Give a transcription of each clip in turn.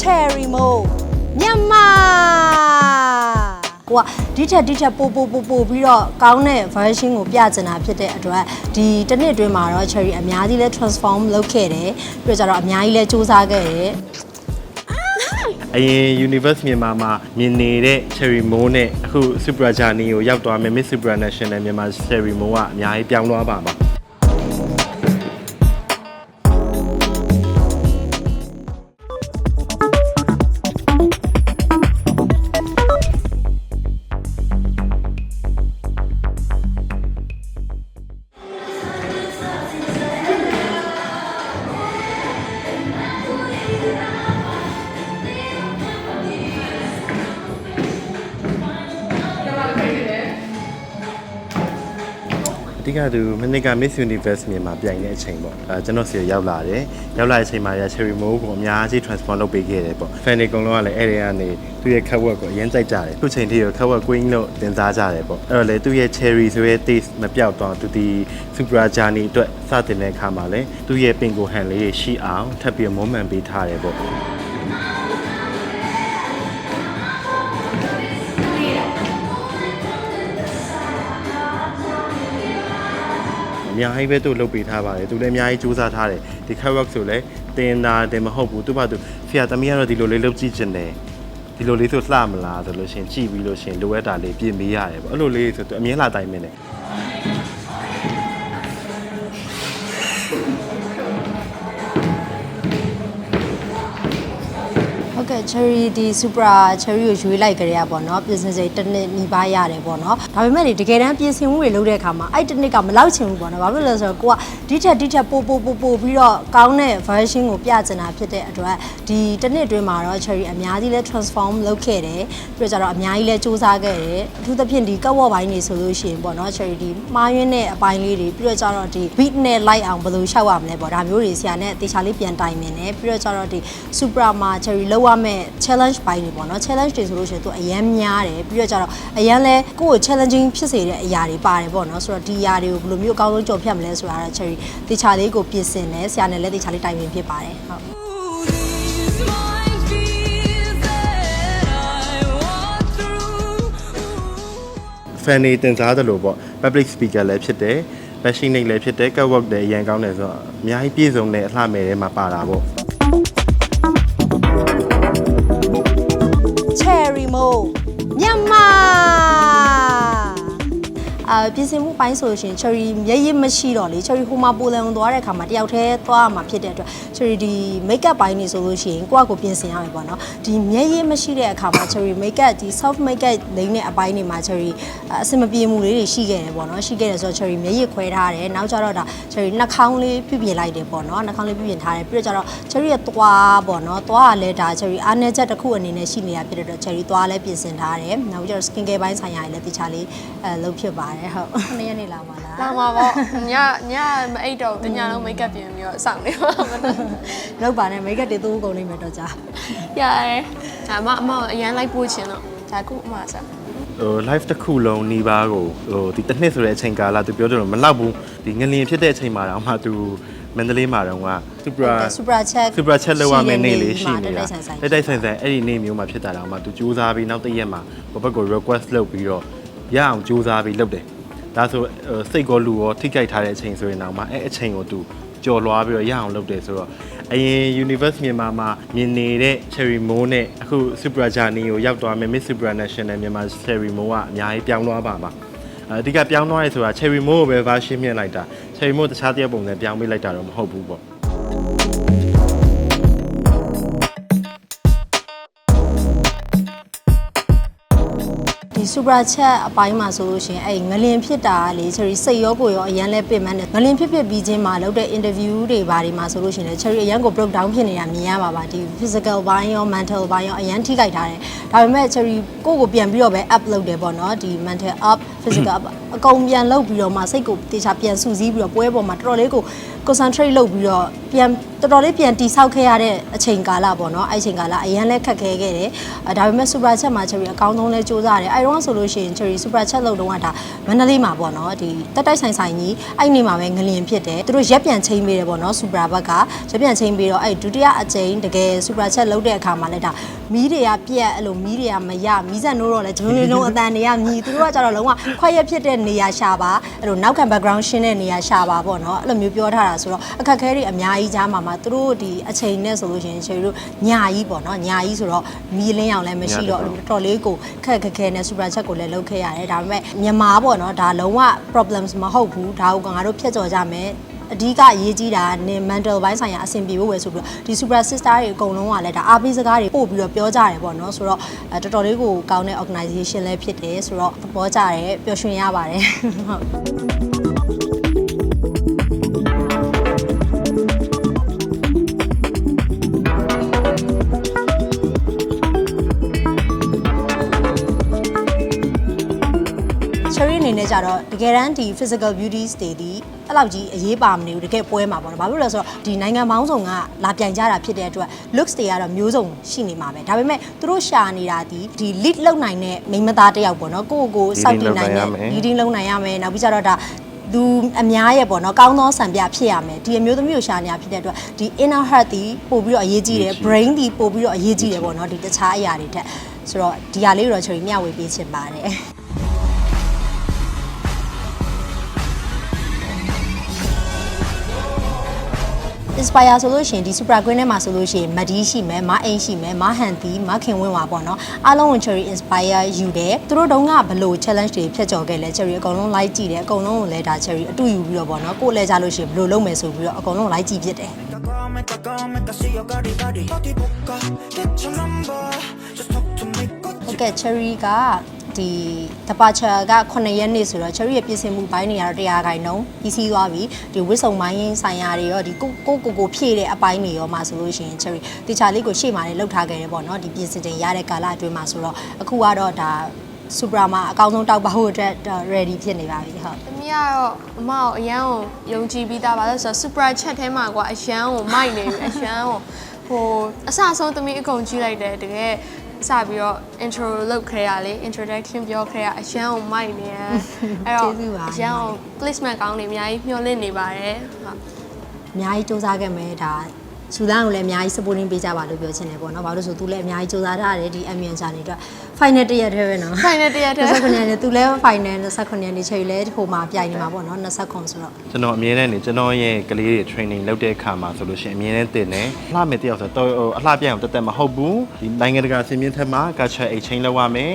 cherry mo မြန်မာကိုကဒီထက်ဒီထက်ပိုပိုပိုပိုပြီးတော့ကောင်းတဲ့ version ကိုပြချင်တာဖြစ်တဲ့အတွက်ဒီတစ်နှစ်အတွင်းမှာတော့ cherry အများကြီးလဲ transform လုပ်ခဲ့တယ်ပြီးတော့ကျတော့အများကြီးလဲစူးစမ်းခဲ့တယ်အရင် Universe မြန်မာမှာမြင်နေတဲ့ Cherry Mo နဲ့အခု Super Journey ကိုရောက်သွားမယ် Miss Supranational မြန်မာ Cherry Mo ကအများကြီးပြောင်းသွားပါပါ ဓိကသူမနေ့က Miss Universe မြန်မာပြိုင်တဲ့အချိန်ပေါ့အဲကျွန်တော်စီရောက်လာတယ်ရောက်လာတဲ့အချိန်မှာရ Cherry Mo ကိုအများကြီး transform လုပ်ပေးခဲ့တယ်ပေါ့ fan တွေအကုန်လုံးကလည်းအဲ့ဒီကနေသူ့ရဲ့ cut work ကိုအရင်ကြိုက်ကြတယ်ခုချိန်ထိရော cut work queen လို့တင်စားကြတယ်ပေါ့အဲ့တော့လေသူ့ရဲ့ Cherry ဆိုရဲ့ taste မပြောက်တော့သူဒီ Super Journey အတွက်စတင်တဲ့အခါမှာလည်းသူ့ရဲ့ပင်ကိုဟန်လေးရှိအောင်ထပ်ပြီးမွမ်းမံပေးထားတယ်ပေါ့ များကြီးပဲသူ့လုပ်ပေးထားပါတယ်သူလည်းအများကြီးစူးစမ်းထားတယ်ဒီ cut work ဆိုလည်းတင်တာတင်မဟုတ်ဘူးသူ့ဘာသူဖီယာသမီးကတော့ဒီလိုလေးလုပ်ကြည့်ချင်တယ်ဒီလိုလေးဆိုလှမလားဆိုလို့ရှရင်ကြည့်ပြီးလို့ရှရင်လိုအပ်တာလေးပြင်ပေးရတယ်ပေါ့အဲ့လိုလေးဆိုသူအမြင်လာတိုင်းမင်းနဲ့ဟုတ်ကဲ့ cherry ဒီ supra cherry ကိုရွေးလိုက်ကြရပါတော့ပြင်ဆင်စိတ်တစ်နှစ်နီးပါးရတယ်ပေါ့နော်ဒါပေမဲ့လေတကယ်တမ်းပြင်ဆင်မှုတွေလုပ်တဲ့အခါမှာအဲ့တစ်နှစ်ကမလောက်ချင်ဘူးပေါ့နော်ဘာဖြစ်လို့လဲဆိုတော့ကိုကဒီထက်ဒီထက်ပိုပိုပိုပိုပြီးတော့ကောင်းတဲ့ version ကိုပြချင်တာဖြစ်တဲ့အတွက်ဒီတစ်နှစ်အတွင်းမှာတော့ cherry အများကြီးလဲ transform လုပ်ခဲ့တယ်ပြီးတော့ကျတော့အများကြီးလဲစူးစမ်းခဲ့တယ်အထူးသဖြင့်ဒီကောက်ဝတ်ပိုင်းတွေဆိုလို့ရှိရင်ပေါ့နော် cherry ဒီမှားယွင်းတဲ့အပိုင်းလေးတွေပြီးတော့ကျတော့ဒီ beat နဲ့ light အောင်ဘယ်လိုရှောက်ရမလဲပေါ့ဒါမျိုးတွေဆရာနဲ့တေချာလေးပြန်တိုင်မြင်တယ်ပြီးတော့ကျတော့ဒီ supra မှာ cherry လောက်ရမဲ့ challenge ပိုင်းတွေပေါ့နော် challenge တွေဆိုလို့ရှိရင်သူအရန်များတယ်ပြီးတော့ကျတော့အရန်လဲကိုယ့်ကို challenging ဖြစ်စေတဲ့အရာတွေပါတယ်ပေါ့နော်ဆိုတော့ဒီအရာတွေကိုဘယ်လိုမျိုးအကောင်းဆုံးကြော်ဖြတ်မလဲဆိုတာတော့ cherry တေချာလေးကိုပြင်ဆင်တယ်ဆရာနဲ့လည်းတေချာလေးတိုင်ပင်ဖြစ်ပါတယ်ဟုတ် These might be that I walk through. fan တွေတင်စားသလိုပေါ့ public speaker လည်းဖြစ်တယ် passionate လည်းဖြစ်တယ် cut work လည်းအရင်ကောင်းတယ်ဆိုတော့အများကြီးပြည့်စုံတဲ့အလှမယ်ထဲမှာပါတာပေါ့ အာပြင်ဆင်မှုပိုင်းဆိုလို့ရှိရင် cherry မျက်ရည်မရှိတော့လေ cherry ဟိုမှာပိုလန်သွားတဲ့အခါမှာတယောက်တည်းသွားရမှာဖြစ်တဲ့အတွက် cherry ဒီ makeup ပိုင်းနေဆိုလို့ရှိရင်ကိုယ့်အကိုပြင်ဆင်ရမယ်ပေါ့နော်ဒီမျက်ရည်မရှိတဲ့အခါမှာ cherry makeup ဒီ soft makeup လိမ့်တဲ့အပိုင်းတွေမှာ cherry အဆင်မပြေမှုလေးတွေရှိခဲ့တယ်ပေါ့နော်ရှိခဲ့တယ်ဆိုတော့ cherry မျက်ရည်ခွဲထားတယ်နောက်ကျတော့ဒါ cherry နှာခေါင်းလေးပြုပြင်လိုက်တယ်ပေါ့နော်နှာခေါင်းလေးပြုပြင်ထားတယ်ပြီးတော့ကျတော့ cherry ရဲ့သွားပေါ့နော်သွားကလည်းဒါ cherry အားနည်းချက်တစ်ခုအနေနဲ့ရှိနေတာဖြစ်တဲ့အတွက် cherry သွားလည်းပြင်ဆင်ထားတယ်နောက်ကျတော့ skin care ပိုင်းဆိုင်ရာတွေလည်းတခြားလေးအဲလုပ်ဖြစ်ပါတယ်ဟုတ်နေ့ရက်နေ့လာပါလားလာမှာပေါ့ညညမအိတ်တော့ဘူးတညလုံး make up ပြင်ပြီးတော့စောင့်နေပါမလားလောက်ပါနဲ့ make up တွေသုံးကုန်နေမယ်တော့ကြာရတယ်ဒါမှအမအရန်လိုက်ပို့ချင်တော့ဒါကုအမစားဟို live တစ်ခုလုံးနှီးပါးကိုဟိုဒီတစ်နှစ်ဆိုတဲ့အချိန်ကာလသူပြောတယ်လို့မလောက်ဘူးဒီငလင်ဖြစ်တဲ့အချိန်မှာတော့မှသူမန္တလေးမှာတော့က super super check super chat လောက်ရမယ့်နေ့လေးရှိတနေက်တာတိုက်ဆိုင်ဆိုင်တိုက်တိုက်ဆိုင်ဆိုင်အဲ့ဒီနေ့မျိုးမှာဖြစ်တာတော့မှသူစူးစမ်းပြီးနောက်တစ်ရက်မှာဘဘက်ကို request လုပ်ပြီးတော့ ရအောင်စူးစမ်းပြီးလုပ်တယ်ဒါဆိုဟိုစိတ်ကောလူရောထိကြိုက်ထားတဲ့အချိန်ဆိုရင်တော့မှအဲ့အချိန်ကိုသူကြော်လွားပြီးတော့ရအောင်လုပ်တယ်ဆိုတော့အရင် Universe မြန်မာမှာမြင်နေတဲ့ Cherry Mo နဲ့အခု Super Journey ကိုရောက်သွားမယ် Miss Supranational မြန်မာ Cherry Mo ကအများကြီးပြောင်းသွားပါပါအဓိကပြောင်းသွားရဲဆိုတာ Cherry Mo ကိုပဲ version မြင်လိုက်တာ Cherry Mo တခြားတစ်ယောက်ပုံစံပြောင်းပေးလိုက်တာတော့မဟုတ်ဘူးပေါ့ ဒီ super chat အပိုင်းမှာဆိုလို့ရှိရင်အဲ့ငလင်ဖြစ်တာကလေ cherry စိတ်ရောကိုယ်ရောအရန်လဲပင်မနဲ့ငလင်ဖြစ်ဖြစ်ပြီးချင်းမှာလုပ်တဲ့ interview တွေဘာတွေမှာဆိုလို့ရှိရင်လေ cherry အရန်ကို broke down ဖြစ်နေတာမြင်ရပါပါဒီ physical ဘိုင်းရော mental ဘိုင်းရောအရန်ထိခိုက်ထားတယ်ဒါပေမဲ့ cherry ကိုယ့်ကိုပြန်ပြီးတော့ပဲ up လုပ်တယ်ပေါ့နော်ဒီ mental up physical up အကုန်ပြန်လုပ်ပြီးတော့မှစိတ်ကိုတေချာပြန်စုစည်းပြီးတော့ပွဲပေါ်မှာတော်တော်လေးကို concentrate လုပ်ပြီးတော့ပြန်တော်တော်လေးပြန်တိဆောက်ခဲ့ရတဲ့အချိန်ကာလပေါ့နော်အဲ့အချိန်ကာလအရန်လဲခက်ခဲခဲ့တယ်အဲဒါပေမဲ့ super chat မှာ cherry အကောင်းဆုံးလဲစူးစမ်းတယ်အဲတော့တော့ဆိုလို့ရှိရင် cherry super chat လို့တော့ကဒါမန္တလေးမှာပေါ့နော်ဒီတက်တိုက်ဆိုင်ဆိုင်ကြီးအဲ့နေမှာပဲငလင်ဖြစ်တယ်သူတို့ရက်ပြန်ချိန်ပေးတယ်ပေါ့နော် super ဘက်ကရက်ပြန်ချိန်ပေးတော့အဲ့ဒုတိယအကြိမ်တကယ် super chat လုပ်တဲ့အခါမှာလည်းဒါ မီးတွေကပြက်အဲ့လိုမီးတွေကမရမီးစက်နိုးတော့လဲဂျုံဂျုံဂျုံအတန်တွေကမြည်သူတို့ကကြတော့လုံးဝခွက်ရက်ဖြစ်တဲ့နေရာရှာပါအဲ့လိုနောက်ခံ background ရှင်းတဲ့နေရာရှာပါပေါ့နော်အဲ့လိုမျိုးပြောထားတာဆိုတော့အခက်အခဲတွေအများကြီးကြားမှာမှာသူတို့ဒီအချိန်နဲ့ဆိုလို့ရှိရင် cherry တို့ညာကြီးပေါ့နော်ညာကြီးဆိုတော့မီးလင်းအောင်လည်းမရှိတော့တော်တော်လေးကိုခက်ခက်ခဲနဲ့ super chat ကိုလည်းလုပ်ခဲ့ရတယ်ဒါပေမဲ့မြန်မာပေါ့နော်ဒါလုံးဝ problems မဟုတ်ဘူးဒါကိုငါတို့ဖြတ်ကျော်ကြမယ် အဓိကအရေးကြီးတာနင် mental ဘိုင်းဆိုင်ရာအဆင်ပြေဖို့ပဲဆိုပြီးတော့ဒီ super sister တွေအကုန်လုံးကလည်းဒါအားပေးစကားတွေပို့ပြီးတော့ပြောကြတယ်ပေါ့နော်ဆိုတော့အဲတော်တော်လေးကိုကောင်းတဲ့ organization လည်းဖြစ်တယ်ဆိုတော့သဘောကျတယ်ပျော်ရွှင်ရပါတယ်ဟုတ် နေနဲ့ကြတော့တကယ်တမ်းဒီ physical beauties တွေဒီအဲ့လောက်ကြီးအရေးပါမနေဘူးတကယ်ပွဲမှာပေါ့နော်ဘာဖြစ်လို့လဲဆိုတော့ဒီနိုင်ငံပေါင်းစုံကလာပြိုင်ကြတာဖြစ်တဲ့အတွက် looks တွေကတော့မျိုးစုံရှိနေမှာပဲဒါပေမဲ့သူတို့ရှာနေတာဒီဒီ lead လောက်နိုင်တဲ့မိန်းမသားတစ်ယောက်ပေါ့နော်ကိုယ့်ကိုယ်ကိုစောက်တည်နိုင်တဲ့ leading လုပ်နိုင်ရမယ်နောက်ပြီးကြတော့ဒါသူအများရဲ့ပေါ့နော်ကောင်းသောစံပြဖြစ်ရမယ်ဒီအမျိုးသမီးကိုရှာနေတာဖြစ်တဲ့အတွက်ဒီ inner heart ဒီပို့ပြီးတော့အရေးကြီးတယ် brain ဒီပို့ပြီးတော့အရေးကြီးတယ်ပေါ့နော်ဒီတခြားအရာတွေထက်ဆိုတော့ဒီဟာလေးကိုတော့ကျွန်တော်မျှဝေပေးချင်ပါတယ် inspire ဆိုလို့ရှိရင်ဒီ super queen ထဲမှာဆိုလို့ရှိရင်မဒီရှိမယ်မအိမ်ရှိမယ်မဟန်တီမခင်ဝင်းပါပေါ့နော်အားလုံးကို cherry inspire ယူတယ်သူတို့တုန်းကဘလို့ challenge တွေဖြတ်ကျော်ခဲ့လဲ cherry အကုန်လုံး like ကြည့်တယ်အကုန်လုံးကိုလည်းဒါ cherry အတူယူပြီးတော့ပေါ့နော်ကိုယ်လည်းကြလို့ရှိရင်ဘလို့လုပ်မယ်ဆိုပြီးတော့အကုန်လုံး like ကြည့်ဖြစ်တယ် Come, come, casi yo cari cari Body boca, get your number Just talk to me, got ဟုတ်ကဲ့ cherry က ဒီ departure က9ရက်နေ့ဆိုတော့ cherry ရဲ့ပြင်ဆင်မှုပိုင်းတွေကတော့တရားခိုင်နှုန်းပြီးစီးသွားပြီဒီဝစ်စုံပိုင်းဆိုင်ရာတွေရောဒီကိုကိုကိုကိုဖြည့်တဲ့အပိုင်းတွေရောမှာဆိုလို့ရှိရင် cherry တခြားလေးကိုရှေ့မှာလည်းလှုပ်ထားခဲ့တယ်ပေါ့နော်ဒီပြင်ဆင်ချိန်ရတဲ့ကာလအတွင်းမှာဆိုတော့အခုကတော့ဒါ super မှာအကောင်းဆုံးတောက်ပါဖို့အတွက် ready ဖြစ်နေပါပြီဟုတ်။သမီးကတော့အမကိုအရန်ကိုယုံကြည်ပြီးသားပါလို့ဆိုတော့ super chat ထဲမှာကွာအရန်ကိုမိုက်နေပြီအရန်ကိုဟိုအဆအဆုံးသမီးအကုန်ကြည့်လိုက်တယ်တကယ် စပြီးတော့ intro လုပ်ခဲ့ရလေ introduction ပြောခဲ့ရအရန်ကိုမိုက်နေရအဲ့တော့ကျေးဇူးပါအရန်ကို placement ကောင်းနေအများကြီးမျှော်လင့်နေပါတယ်ဟုတ်အများကြီးစူးစမ်းခဲ့မယ်ဒါ စူလန်ကိုလည်းအများကြီး supporting ပေးကြပါလို့ပြောချင်တယ်ပေါ့နော်ဘာလို့လဲဆိုသူလည်းအများကြီးစူးစမ်းထားတယ်ဒီ ambience ကနေအတွက် final တစ်ရက်တည်းပဲနော် final တစ်ရက်တည်း29ရက်နေ့သူလည်း final 29ရက်နေ့ချိန်လဲဟိုမှာပြိုင်နေမှာပေါ့နော်29ဆိုတော့ကျွန်တော်အမြဲတမ်းနေကျွန်တော်ရဲ့ကလေးတွေ training လုပ်တဲ့အခါမှာဆိုလို့ရှိရင်အမြဲတမ်းတင်တယ်အလှမဲ့တယောက်ဆိုတော့ဟိုအလှပြအောင်တက်တက်မဟုတ်ဘူးဒီနိုင်ငံတကာဆင်မြင့်ထက်မှာ culture exchange လုပ်ရမယ်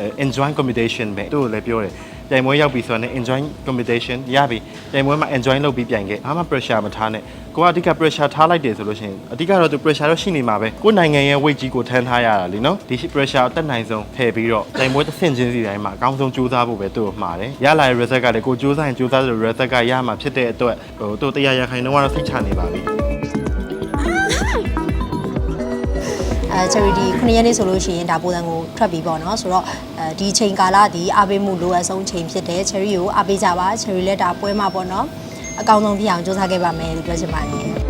အဲ enjoy competition ပဲသူ့ကိုလည်းပြောတယ် ပြိုင်ပွဲရောက်ပြီဆိုတော့ enjoy competition ရပြီပြိုင်ပွဲမှာ enjoy လုပ်ပြီးပြိုင်ခဲ့အားမ pressure မထားနဲ့ကိုကအဓိက pressure ထားလိုက်တယ်ဆိုလို့ရှိရင်အဓိကတော့သူ pressure တော့ရှိနေမှာပဲကိုယ်နိုင်ငံရဲ့ weight ကြီးကိုထမ်းထားရတာလीနော်ဒီ pressure ကိုတက်နိုင်ဆုံးထည့်ပြီးတော့ပြိုင်ပွဲတစ်ဆင့်ချင်းစီတိုင်းမှာအကောင်းဆုံးကြိုးစားဖို့ပဲသူ့ကိုမှားတယ်ရလာတဲ့ result ကလည်းကိုကြိုးစားရင်ကြိုးစားတဲ့ result ကရမှာဖြစ်တဲ့အတွက်ဟိုသူတရားရခိုင်တော့ကတော့စိတ်ချနေပါပြီ အဲ charity 9ရက်နေ့ဆိုလို့ရှိရင်ဒါပုံစံကိုထွက်ပြီးပေါ့နော်ဆိုတော့အဲဒီချိန်ကာလဒီအားပေးမှုလိုအပ်ဆုံးချိန်ဖြစ်တယ် cherry ကိုအားပေးကြပါ cherry လည်းဒါပွဲမှာပေါ့နော်အကောင်းဆုံးဖြစ်အောင်စူးစမ်းခဲ့ပါမယ်လို့ပြောချင်ပါတယ်